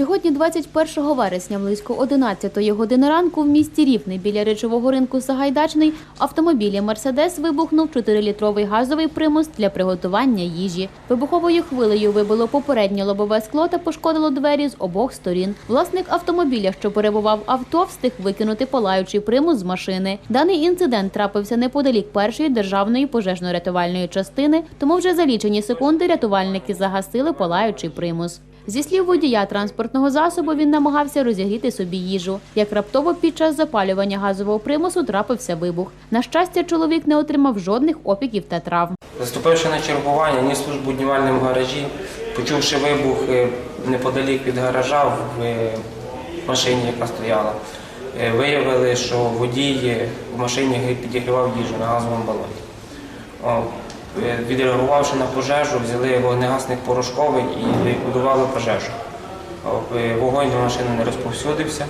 Сьогодні, 21 вересня, близько 11 години ранку в місті Рівне біля речового ринку Сагайдачний автомобілі Мерседес вибухнув 4-літровий газовий примус для приготування їжі. Вибуховою хвилею вибило попереднє лобове скло та пошкодило двері з обох сторін. Власник автомобіля, що перебував авто, встиг викинути палаючий примус з машини. Даний інцидент трапився неподалік першої державної пожежно-рятувальної частини, тому вже за лічені секунди рятувальники загасили палаючий примус. Зі слів водія транспортного засобу, він намагався розігріти собі їжу. Як раптово під час запалювання газового примусу трапився вибух. На щастя, чоловік не отримав жодних опіків та травм. Заступивши на чергування, ніс службу днівальному гаражі, почувши вибух е, неподалік від гаража в машині, яка стояла, е, виявили, що водій е, в машині підігрівав їжу на газовому балоні. Відреагувавши на пожежу, взяли вогнегасник порошковий і ліквідували пожежу. Е, Вогонь на машину не розповсюдився.